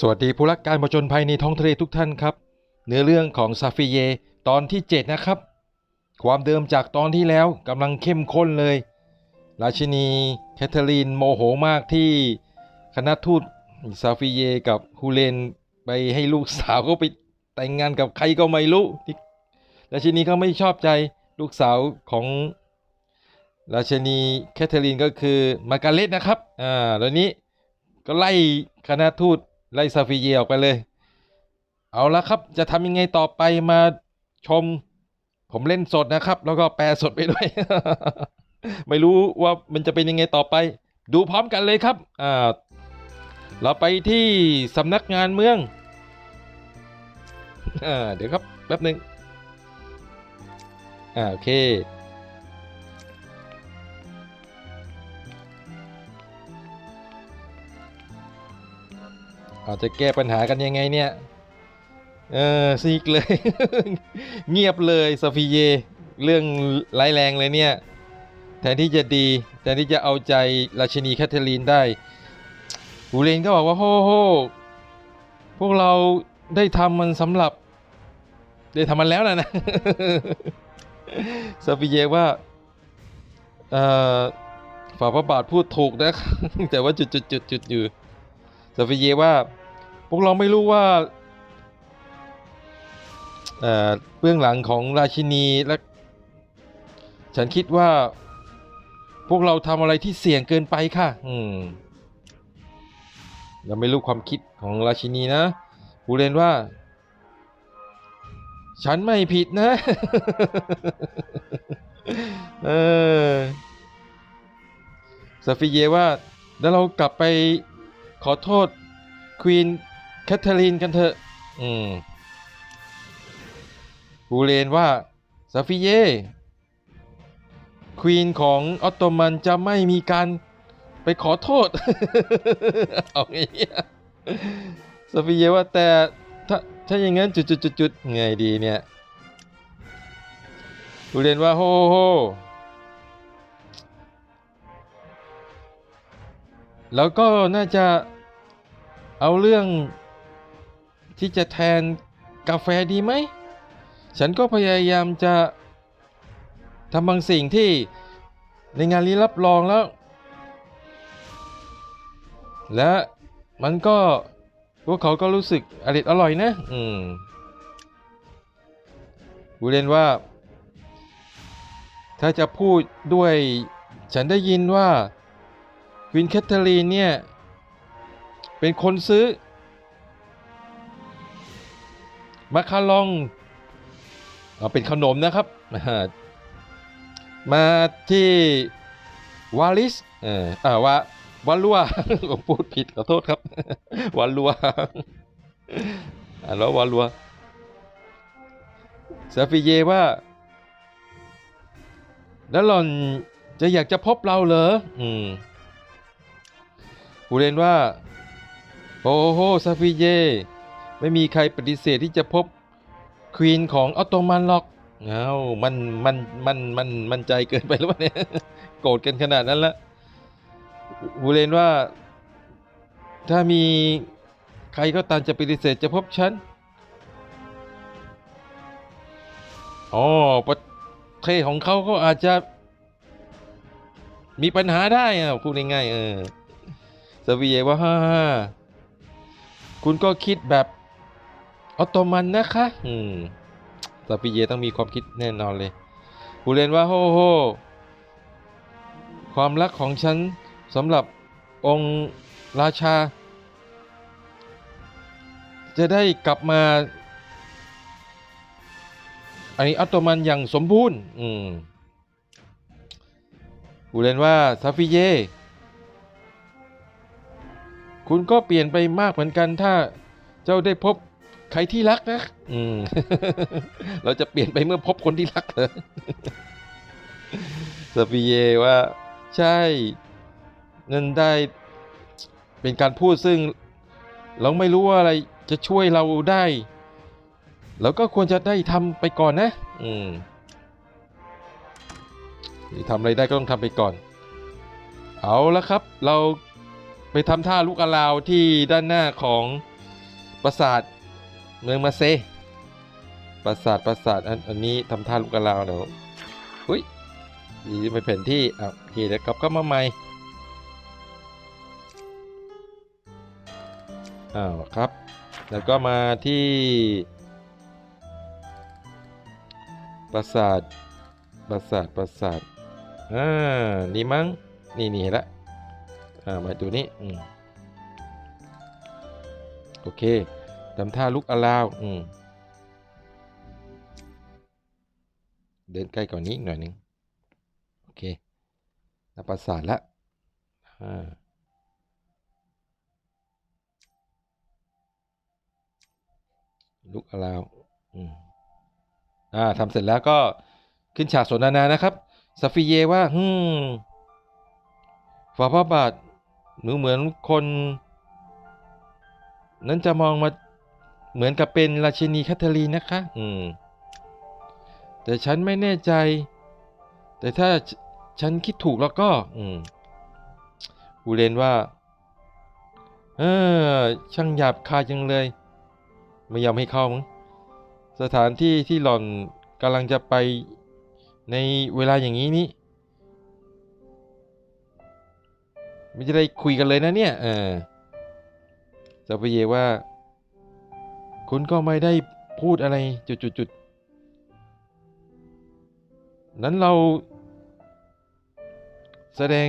สวัสดีผู้รักการผจญภัยในท้องทะเลทุกท่านครับ เนื้อเรื่องของซาฟิเยตอนที่ 7 นะครับ ความเดิมจากตอนที่แล้วกำลังเข้มข้นเลย ราชินีแคทเธอรีนโมโหมากที่คณะทูตซาฟิเยกับฮูเลนไปให้ลูกสาวเขาไปแต่งงานกับใครก็ไม่รู้ที่ราชินีเขาไม่ชอบใจลูกสาวของราชินีแคทเธอรีนก็คือมาร์การเร็ตนะครับอ่าแล้วนี้ก็ไล่คณะทูต ไล่ซาฟิเยออกไปเลย เอาละครับ จะทำยังไงต่อไปมาชม ผมเล่นสดนะครับ แล้วก็แปลสดไปด้วย ไม่รู้ว่ามันจะเป็นยังไงต่อไป ดูพร้อมกันเลยครับอ่าเราไปที่สำนักงานเมืองอ่าเดี๋ยวครับแป๊บหนึ่งอ่าโอเค อาจจะแก้ปัญหากันยังไงเนี่ย เออซีกเลย เงียบเลยซาฟิเย เรื่องร้ายแรงเลยเนี่ย แทนที่จะดีแทนที่จะเอาใจราชินีแคทเธอรีนได้ฮูเลนก็บอกว่าโฮโฮพวกเราได้ทำมันสำหรับ ได้ทำมันแล้วนะนะซาฟิเยว่าเอ่อฝ่าพระบาทพูดถูกนะ แต่ว่าจุดจุดจุดจุดอยู่ ซาฟิเยว่า พวกเราไม่รู้ว่าเอ่อเบื้องหลังของราชินีและฉันคิดว่า พวกเราทำอะไรที่เสี่ยงเกินไปค่ะ อืมเราไม่รู้ความคิดของราชินีนะฮูเรนว่า ฉันไม่ผิดนะ เออซาฟิเยว่า แล้วเรากลับไป ขอโทษควีนแคทเธอรีนกันเถอะ อืมฮูเลนว่าซาฟิเยควีนของออตโตมันจะไม่มีการไปขอโทษเอาอย่างเงี้ยซาฟิเยว่าแต่ถ้าถ้าอย่างงั้นจุดจุดจุดจุดไงดีเนี่ยฮูเลนว่าโฮโฮแล้วก็น่าจะ เอาเรื่องที่จะแทนกาแฟดีไหม ฉันก็พยายามจะทำบางสิ่งที่ในงานลี้รับรองแล้วและมันก็พวกเขาก็รู้สึกอร่อยอร่อยนะ อืมบูเรนว่า ถ้าจะพูดด้วย ฉันได้ยินว่าควินแคทเธอรีนเนี่ย เป็นคนซื้อ มาคาลองเอาเป็นขนมนะครับ มาที่วาลิสเอ่ออ่าวาวาลัวผมพูดผิดขอโทษครับวาลัวอ่านแล้ววาลัวซาฟิเยว่าแล้วหล่อนจะอยากจะพบเราเหรอ อืมผู้เล่นว่า โอ้โหซาฟิเย ไม่มีใครปฏิเสธที่จะพบควีนของออตโตมันหรอกเอ้ามันมันมันมันมันใจเกินไปหรือเปล่าเนี่ยโกรธกันขนาดนั้นละผู้เลนว่า ถ้ามีใครก็ตามจะปฏิเสธจะพบฉันอ๋อประเทศของเขาก็อาจจะมีปัญหาได้อะพูดง่ายๆเออสวีเยว่าฮ่าฮ่า คุณก็คิดแบบออตโตมันนะคะอืมสวีเยต้องมีความคิดแน่นอนเลยผู้เรียนว่าโฮโฮความรักของฉันสำหรับองค์ราชา จะได้กลับมาอันนี้ออตโตมันอย่างสมบูรณ์ อืมผู้เรียนว่าซาฟิเย คุณก็เปลี่ยนไปมากเหมือนกันถ้าเจ้าได้พบใครที่รักนะ อืม เราจะเปลี่ยนไปเมื่อพบคนที่รักเหรอสปีเยว่าใช่ นั่นได้เป็นการพูดซึ่ง เราไม่รู้ว่าอะไรจะช่วยเราได้เราก็ควรจะได้ทำไปก่อนนะ อืมทำอะไรได้ก็ต้องทำไปก่อน เอาละครับ เรา ไปทำท่าลูกอลาวที่ด้านหน้าของปราสาทเมืองมาเซ ปราสาทปราสาทอันอันนี้ทำท่าลูกกระลาวเดี๋ยวอุ้ยดีไม่แผนที่อะโอเคเดี๋ยวกลับเข้ามาใหม่อ้าวครับ แล้วก็มาที่ ปราสาทปราสาทปราสาทอ่านี่มั้งนี่นี่เห็นละ อ่ามาตัวนี้อืมโอเคทำท่าลุกอลาวอืมเดินใกล้ก่อนนี้อีกหน่อยนึงโอเคนับประสาทละอ่าลุกอลาวอืมอ่าทำเสร็จแล้วก็ขึ้นฉากสนทนานะครับซาฟิเยว่าฮึมฝ่าพระบาท หนูเหมือนคนนั้นจะมองมาเหมือนกับเป็นราชินีแคทเธอรีนนะคะ อืม แต่ฉันไม่แน่ใจ แต่ถ้าฉฉันคิดถูกแล้วก็ อืมอูเรนว่า เออ ช่างหยาบคายจังเลย ไม่ยอมให้เข้ามั้ง สถานที่ที่หล่อนกำลังจะไปในเวลาอย่างนี้นี่ ไม่จะได้คุยกันเลยนะเนี่ย เออซาเปเยว่า คุณก็ไม่ได้พูดอะไรจุดๆๆนั้นเรา แสดง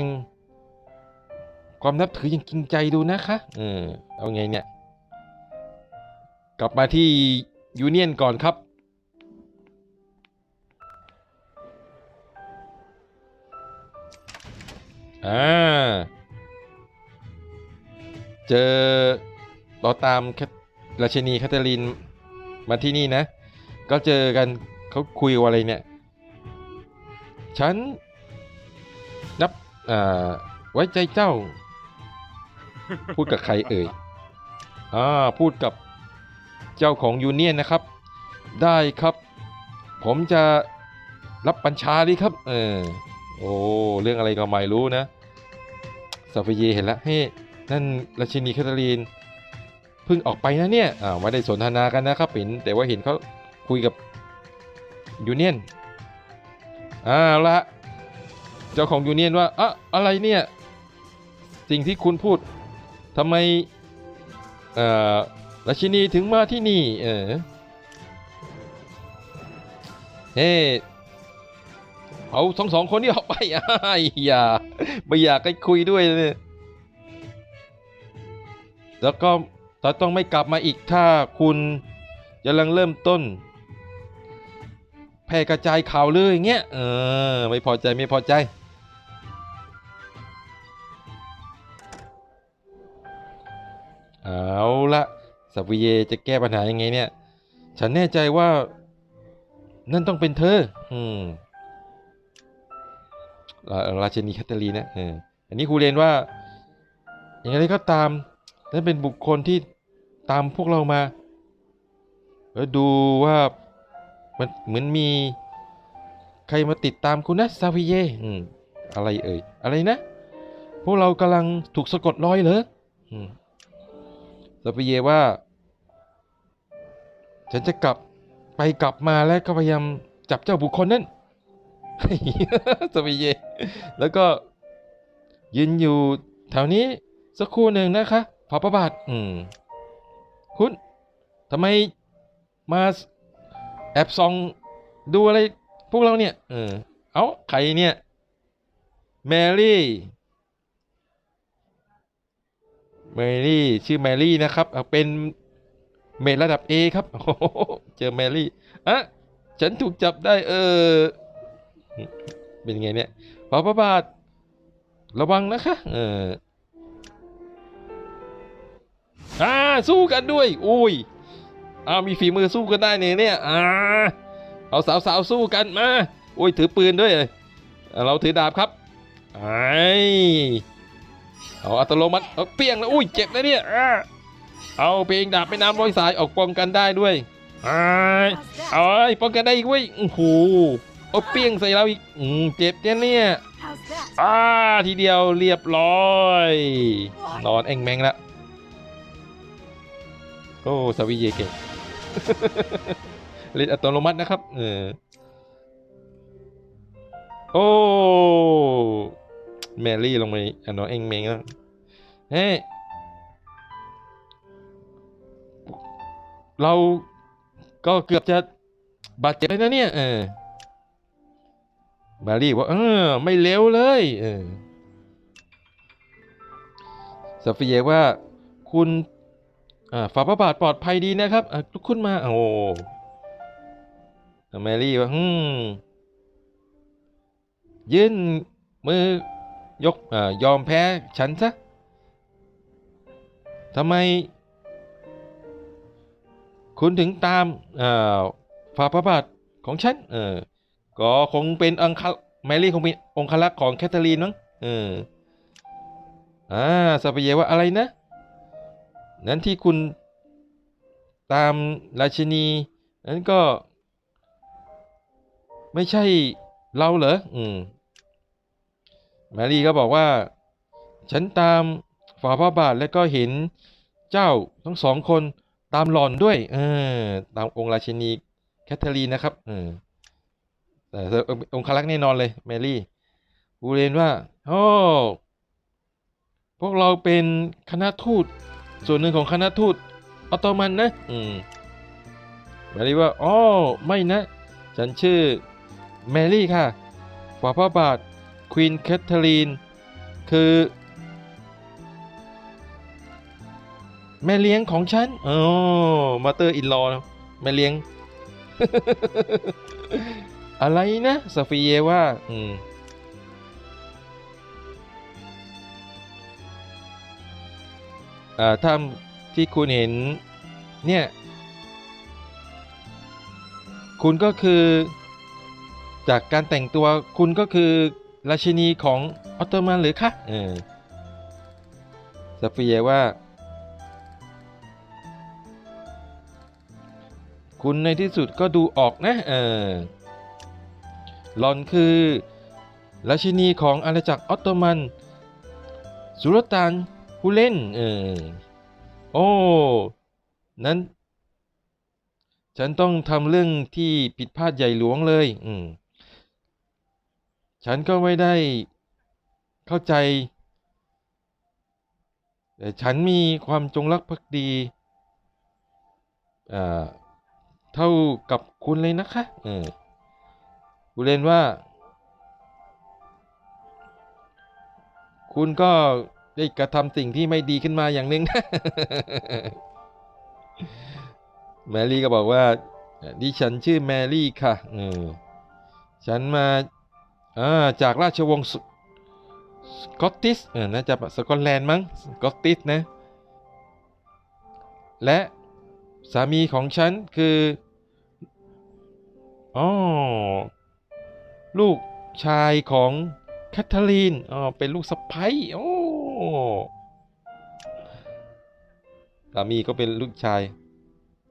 ความนับถืออย่างจริงใจดูนะคะเออเอาไงเนี่ย กลับมาที่ยูเนียนก่อนครับ อ่า เจอเราตามราชินีแคทเธอรีนมาที่นี่นะ ก็เจอกันเขาคุยว่าอะไรเนี่ย ฉันนับอ่าไว้ใจเจ้า พูดกับใครเอ่ยอ่าพูดกับเจ้าของยูเนียนนะครับ ได้ครับ ผมจะรับบัญชาดีครับ เออ โอ้ เรื่องอะไรก็ไม่รู้นะซาฟเยเห็นแล้วเฮ้ นั่นราชินีแคทเธอรีนเพิ่งออกไปนะเนี่ยอ่าไม่ได้สนทนากันนะครับเห็นแต่ว่าเห็นเขาคุยกับยูเนียนอ่าละเจ้าของยูเนียนว่าอะอะไรเนี่ย สิ่งที่คุณพูดทำไมอ่อราชินีถึงมาที่นี่ เออเฮ้เอาสองสองคนนี้ออกไปอ้ายอย่าไม่อยากให้คุยด้วยเลย แล้วก็แต่ต้องไม่กลับมาอีกถ้าคุณกำลังเริ่มต้น แพร่กระจายข่าวเลยอย่างเงี้ยเออไม่พอใจไม่พอใจ เอาละสัพเยจะแก้ปัญหายังไงเนี่ย ฉันแน่ใจว่า นั่นต้องเป็นเธอ อืมราราชินีแคทเธอรีนนะอันนี้ครูเรียนว่า อย่างไรก็ตาม นั่นเป็นบุคคลที่ตามพวกเรามา แล้วดูว่ามันเหมือนมีใครมาติดตามคุณนะซาวิเยอืมอะไรเอ่ย อะไรนะ พวกเรากำลังถูกสะกดรอยเหรออืมซาวิเยว่า ฉันจะกลับไปกลับมาแล้วก็พยายามจับเจ้าบุคคลนั้นซาวิเย แล้วก็ยืนอยู่แถวนี้สักครู่หนึ่งนะคะ พระประบาท อืม คุณทำไมมาแอบส่องดูอะไร พวกเราเนี่ย เออ เอาใครเนี่ย แมรี่ แมรี่ ชื่อแมรี่นะครับเอาเป็นเมดระดับ A ครับโอ้โหเจอแมรี่อะฉันถูกจับได้ เออ เป็นไงเนี่ยพระประบาท ระวังนะคะ เออ อ่าสู้กันด้วยอุ้ยอ้าวมีฝีมือสู้กันได้เนี่ยเนี่ยอ่าเอาสาวสาวๆสู้กันมาอุ้ยถือปืนด้วยเลยอ่าเราถือดาบครับไอเอาอัตโนมัติเอาเปี้ยงแล้วอุ้ยเจ็บนะเนี่ยอ่าเอาเพลงดาบไปน้ำร้อยสายออกป้องกันได้ด้วยไอ้ายเอาไอ้ยป้องกันได้อีกเว้ยโอ้โหเอาเปี้ยงใส่เราอีกอืมเจ็บเนี่ยเนี่ย How's that? อ่าทีเดียวเรียบร้อย นอนแองแมงละ โอ้สวิเยเก่งเล่นอัตโนมัตินะครับ เออ โอ้ แมรี่ลงไปอะน้องเองเมงแล้วเฮ้เราก็เกือบจะบาดเจ็บเลยนะเนี่ย เออแมรี่ว่า เออ ไม่เร็วเลย เออซาฟิเยว่าคุณ ฝ่าพระบาทปลอดภัยดีนะครับอะลุกขึ้นมา โอ้แมรี่ว่าอืมยื่นมือยกอ่ายอมแพ้ฉันซะทำไม คุณถึงตามอ่าฝ่าพระบาทของฉัน เออ ก็คงเป็นองคแมรี่คงเป็นองคลักษ์ของแคทเธอรีนมั้ง เออ อ่าซาเปเยว่าอะไรนะ นั้นที่คุณตามราชินี นั้นก็ ไม่ใช่เราเหรออืมแมรี่ก็บอกว่า ฉันตามฝ่าพระบาทแล้วก็เห็นเจ้าทั้งสองคนตามหล่อนด้วย เออ ตามองค์ราชินีแคทเธอรีนนะครับเออแต่องคลักษ์แน่นอนเลยแมรี่บูเรนว่าโอ้พวกเราเป็นคณะทูต ส่วนหนึ่งของคณะทูตออตโตมันนะ อืมแมรี่ว่าอ๋อไม่นะ ฉันชื่อแมรี่ค่ะฝ่าพระบาทควีนแคทเธอรีน คือ แม่เลี้ยงของฉันอ๋อมาเตอร์อินลอแม่เลี้ยง อะไรนะ ซาฟิเยว่า อืม ถ้าที่คุณเห็นเนี่ย คุณก็คือ จากการแต่งตัวคุณก็คือราชินีของออตโตมันหรือคะเออซาฟิเยว่า คุณในที่สุดก็ดูออกนะ เออหลอนคือราชินีของอาณาจักรออตโตมัน สุลต่าน ผู้เล่น เออ โอ้ นั้น ฉันต้องทำเรื่องที่ผิดพลาดใหญ่หลวงเลย อืม ฉันก็ไม่ได้เข้าใจ แต่ฉันมีความจงรักภักดีอ่าเท่ากับคุณเลยนะคะ เออกูเรนว่า คุณก็ ได้กระทำสิ่งที่ไม่ดีขึ้นมาอย่างหนึ่งแมรี่ก็บอกว่าดิฉันชื่อแมรี่ค่ะเออฉันมาอาจากราชวงศ์สสกอตติสเออน่าจะสกอตแลนด์มั้งสกอตติสนะ และสามีของฉันคืออ๋อลูกชายของ แคทเธอรีนอ๋อเป็นลูกสะใภ้โอ้สามีก็เป็นลูกชาย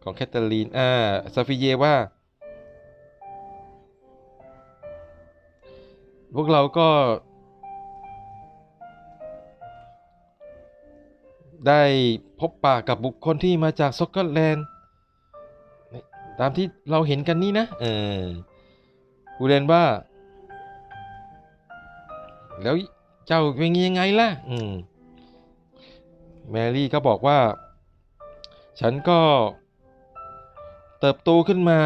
ของแคทเธอรีน อ่า ซาฟิเยว่า พวกเราก็ ได้พบปะกับบุคคลที่มาจากสกอตแลนด์ ตามที่เราเห็นกันนี่นะ เออกูเรียนว่า แล้วเจ้าเป็นยังไงล่ะ อืม แมรี่ก็บอกว่า ฉันก็เติบโตขึ้นมา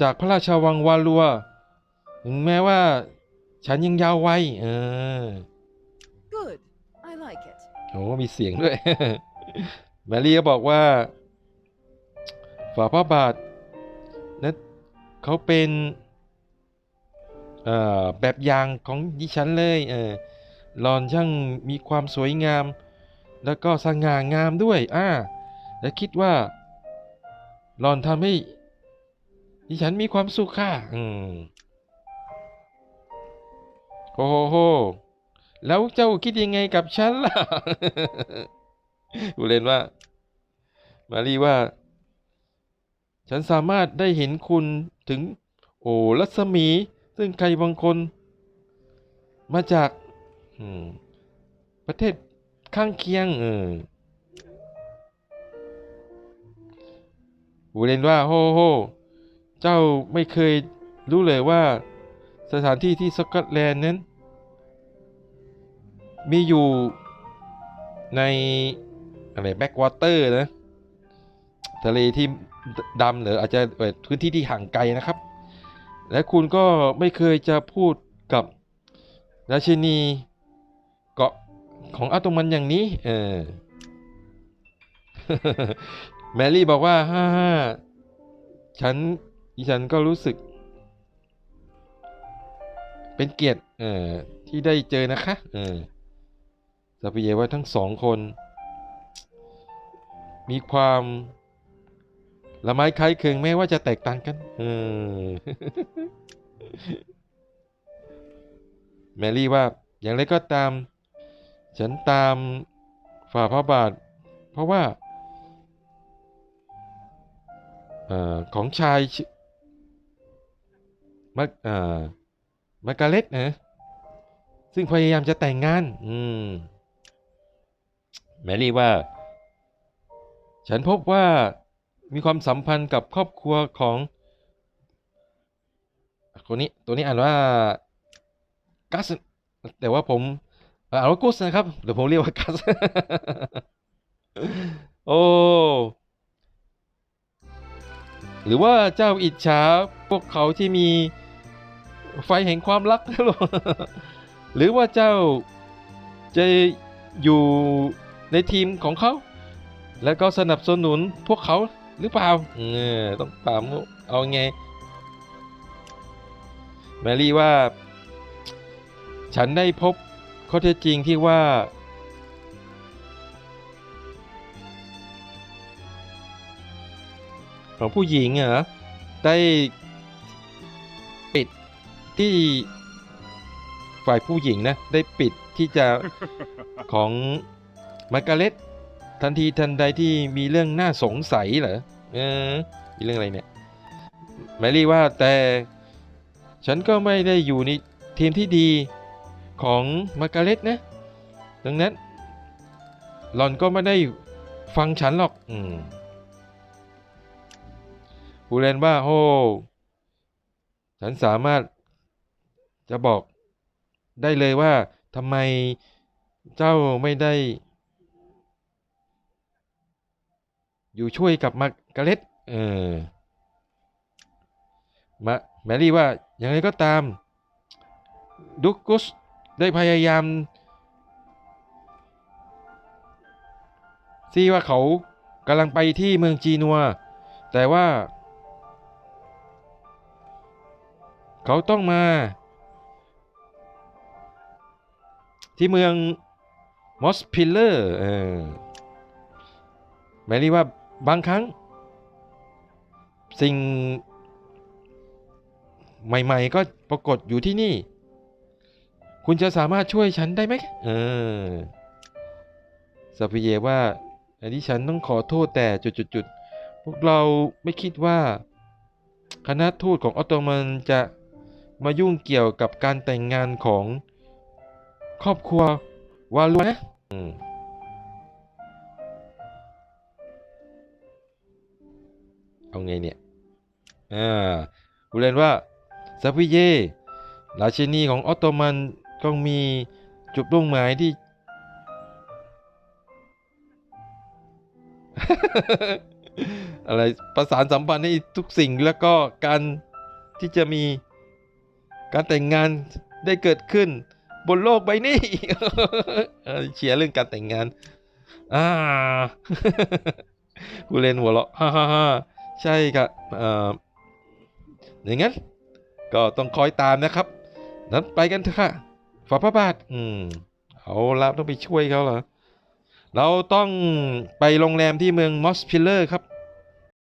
จากพระราชวังวาลัว ถึงแม้ว่า ฉันยังยาววัยเออ Good. I like it. โอ้มีเสียงด้วย แมรี่ก็บอกว่าฝ่าพระบาทนั้นเขาเป็น เอ่อแบบอย่างของดิฉันเลยเออหลอนช่างมีความสวยงาม แล้วก็สง่างามด้วยอ่าและคิดว่าหลอนทำให้ดิฉันมีความสุขค่ะอืมโอ้โหแล้วเจ้าคิดยังไงกับฉันล่ะกูเล่นว่า มารีว่า ฉันสามารถได้เห็นคุณถึง โอ้รัศมี ซึ่งใครบางคนมาจากประเทศข้างเคียงเออบูเรนว่าโฮโฮเจ้าไม่เคยรู้เลยว่าสถานที่ที่สกอตแลนด์นั้น มีอยู่ในอะไรแบ็กวอเตอร์นะ ทะเลที่ดำหรืออาจจะพื้นที่ที่ห่างไกลนะครับ และคุณก็ไม่เคยจะพูดกับราชินีเกาะของอัตมันอย่างนี้ เออ แมรี่บอกว่าฮ่าฮ่าฉันดิฉันก็รู้สึก เป็นเกียรติ เออที่ได้เจอนะคะ เออซาปิเยว่าทั้งสองคน มีความ ละไม้คล้ายคลึงแม้ว่าจะแตกต่างกันเออแมรี่ว่าอย่างไรก็ตาม ฉันตามฝ่าพระบาท เพราะว่าเออของชายมาเอ่อมากาเล็ตนะซึ่งพยายามจะแต่งงาน อืม แมรี่ว่า ฉันพบว่า มีความสัมพันธ์กับครอบครัวของคนนี้ตัวนี้อ่านว่ากัสแต่ว่าผมอ่านว่ากุสนะครับเดี๋ยวผมเรียกว่ากัสโอ้หรือว่าเจ้าอิจฉาพวกเขาที่มีไฟแห่งความรักหรอหรือว่าเจ้าจะอยู่ในทีมของเขา แล้วก็สนับสนุนพวกเขา หรือเปล่าเออต้องถามเอาไง แมรี่ว่า ฉันได้พบข้อเท็จจริงที่ว่า ของผู้หญิงเหรอได้ปิดที่ฝ่ายผู้หญิงนะ ได้ปิดที่จะของมาร์การเร็ต ทันทีทันใดที่มีเรื่องน่าสงสัยเหรอเออมีเรื่องอะไรเนี่ยแมรี่ว่าแต่ฉันก็ไม่ได้อยู่ในทีมที่ดีของมาร์การเร็ตนะ ดังนั้น หลอนก็ไม่ได้ฟังฉันหรอก อืมผู้เลนว่าโอ้ฉันสามารถจะบอกได้เลยว่าทำไมเจ้าไม่ได้ อยู่ช่วยกับมาร์การเร็ตเออมาแมรี่ว่าอย่างไรก็ตามดุกุสได้พยายามที่ว่าเขากำลังไปที่เมืองจีนัว แต่ว่า เขาต้องมา ที่เมืองมอสพิลเลอร์เออแมรี่ว่า บางครั้ง สิ่งใหม่ ๆ ก็ปรากฏอยู่ที่นี่ คุณจะสามารถช่วยฉันได้ไหมเออซาพิเยว่า อันนี้ฉันต้องขอโทษแต่จุดๆๆพวกเราไม่คิดว่า คณะทูตของออตโตมันจะมายุ่งเกี่ยวกับการแต่งงานของครอบครัววาลัวนะ เอาไงเนี่ยอ่ากูเรียนว่าซาพิเยราชินีของออตโตมันก็มีจุดมุ่งหมายที่อะไรประสานสัมพันธ์ให้ทุกสิ่งแล้วก็การที่จะมีการแต่งงานได้เกิดขึ้น บนโลกใบนี้เออเชียร์เรื่องการแต่งงานอ่ากูเล่นหัวเราะฮ่าฮ่าฮ่า ใช่ครับเอ่ออย่างนั้น ก็ต้องคอยตามนะครับ นั้นไปกันเถอะค่ะฝ่าพระบาท อืม เอาละต้องไปช่วยเขาเหรอ เราต้องไปโรงแรมที่เมืองมอสพิลเลอร์ครับ